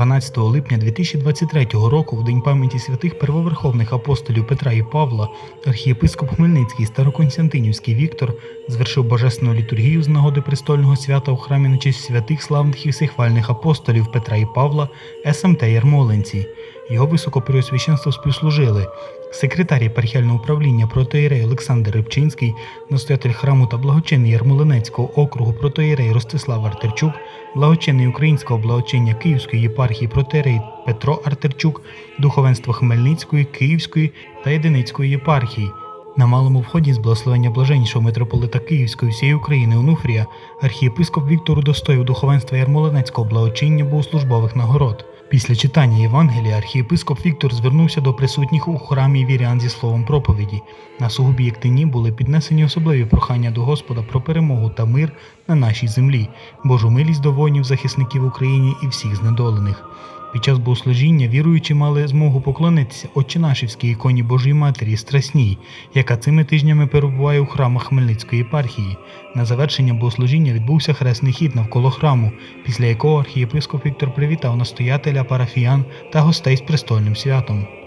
12 липня 2023 року, в день пам'яті святих первоверховних апостолів Петра і Павла, архієпископ Хмельницький Староконстантинівський Віктор звершив божественну літургію з нагоди престольного свята у храмі на честь святих славних і всехвальних апостолів Петра і Павла СМТ Ярмолинці. Його високопреосвященство співслужили секретар єпархіального управління протоєрей Олександр Рибчинський, настоятель храму та благочинний Ярмолинецького округу протоєрей Ростислав Артерчук, благочинний українського благочиння Київської єпархії протоєрей Петро Артерчук, духовенство Хмельницької, Київської та Єдиницької єпархій. На малому вході з благословення блаженнішого митрополита Київської всієї України Онуфрія архієпископ Віктор удостоїв духовенства Ярмолинецького благочиння богослужбових нагород. Після читання Євангелія архієпископ Віктор звернувся до присутніх у храмі вірян зі словом проповіді. На сугубі єктині були піднесені особливі прохання до Господа про перемогу та мир на нашій землі, Божу милість до воїнів, захисників України і всіх знедолених. Під час богослужіння віруючі мали змогу поклонитися Отчинашівській іконі Божої Матері Страсній, яка цими тижнями перебуває у храмах Хмельницької єпархії. На завершення богослужіння відбувся хресний хід навколо храму, після якого архієпископ Віктор привітав настоятеля, парафіян та гостей з престольним святом.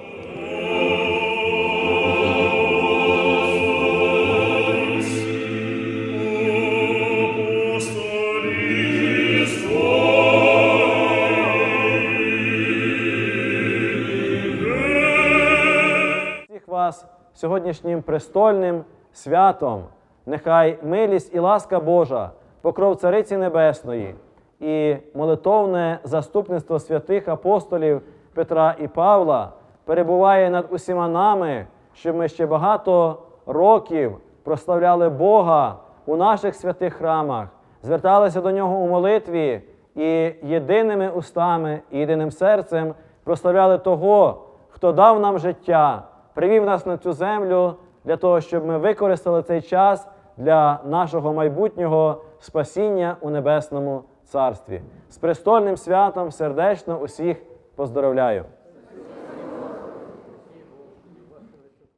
Вас сьогоднішнім престольним святом. Нехай милість і ласка Божа, покров Цариці Небесної і молитовне заступництво святих апостолів Петра і Павла перебуває над усіма нами, щоб ми ще багато років прославляли Бога у наших святих храмах, зверталися до нього у молитві і єдиними устами і єдиним серцем прославляли того, хто дав нам життя, привів нас на цю землю для того, щоб ми використали цей час для нашого майбутнього спасіння у Небесному Царстві. З престольним святом сердечно усіх поздоровляю.